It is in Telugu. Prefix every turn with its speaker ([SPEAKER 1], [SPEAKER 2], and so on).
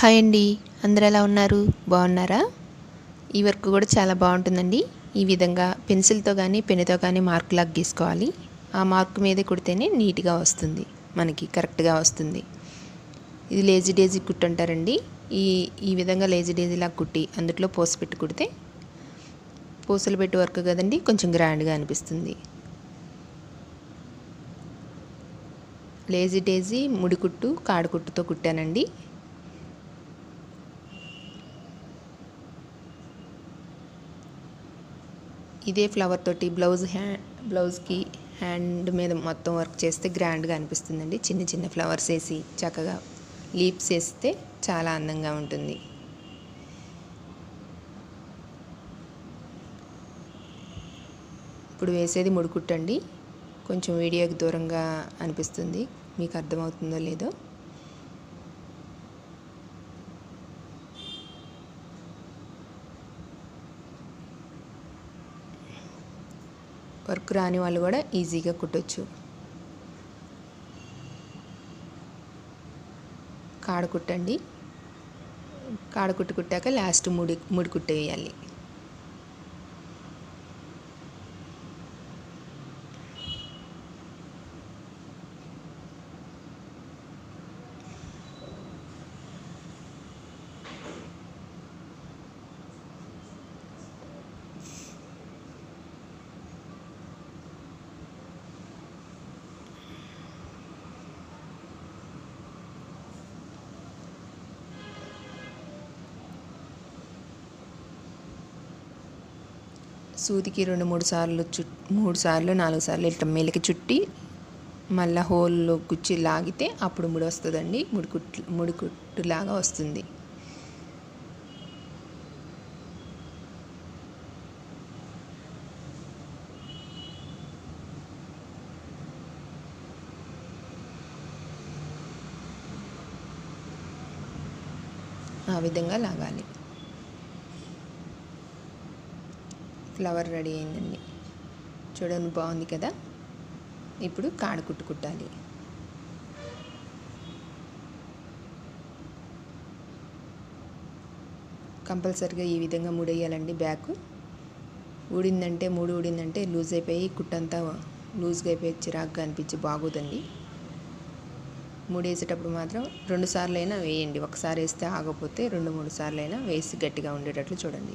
[SPEAKER 1] హాయ్ అండి. అందరు ఎలా ఉన్నారు? బాగున్నారా? ఈ వర్క్ కూడా చాలా బాగుంటుందండి. ఈ విధంగా పెన్సిల్తో కానీ పెన్నుతో కానీ మార్క్ లాగా గీసుకోవాలి. ఆ మార్క్ మీదే కుడితేనే నీట్గా వస్తుంది. మనకి కరెక్ట్గా వస్తుంది. ఇది లేజీ డేజీ కుట్టుంటారండి ఈ ఈ విధంగా లేజీ డేజీ లాగా కుట్టి అందులో పూస పెట్టి కుడితే పూసలు పెట్టి వర్క్ కదండి కొంచెం గ్రాండ్గా అనిపిస్తుంది. లేజీ డేజీ ముడికుట్టు కాడకుట్టుతో కుట్టానండి. ఇదే ఫ్లవర్ తోటి బ్లౌజ్ హ్యా బ్లౌజ్కి హ్యాండ్ మీద మొత్తం వర్క్ చేస్తే గ్రాండ్గా అనిపిస్తుందండి. చిన్న చిన్న ఫ్లవర్స్ వేసి చక్కగా లీప్స్ వేస్తే చాలా అందంగా ఉంటుంది. ఇప్పుడు వేసేది ముడుకుట్టండి. కొంచెం వీడియోకి దూరంగా అనిపిస్తుంది. మీకు అర్థమవుతుందో లేదో వర్క్ రాని వాళ్ళు కూడా ఈజీగా కుట్టచ్చు. కాడ కుట్టండి. కాడ కుట్టు కుట్టాక లాస్ట్ ముడి ముడి కుట్టేయాలి సూదికి రెండు మూడు సార్లు చు మూడు సార్లు నాలుగు సార్లు ఇట్లా మెలికి చుట్టి మళ్ళీ హోల్లో గుచ్చి లాగితే అప్పుడు ముడి వస్తుందండి. ముడికుట్లు ముడికుట్టులాగా వస్తుంది. ఆ విధంగా లాగాలి. ఫ్లవర్ రెడీ అయిందండి. చూడండి బాగుంది కదా? ఇప్పుడు కాడ కుట్టు కుట్టాలి. కంపల్సరిగా ఈ విధంగా ముడేయాలండి బ్యాక్. ఊడిందంటే మూడు ఊడిందంటే లూజ్ అయిపోయి కుట్టంతా లూజ్గా అయిపోయి చిరాకుగా అనిపించి బాగోదండి. మూడేసేటప్పుడు మాత్రం రెండు సార్లు అయినా వేయండి. ఒకసారి వేస్తే ఆగపోతే రెండు మూడు సార్లు అయినా వేసి గట్టిగా ఉండేటట్లు చూడండి.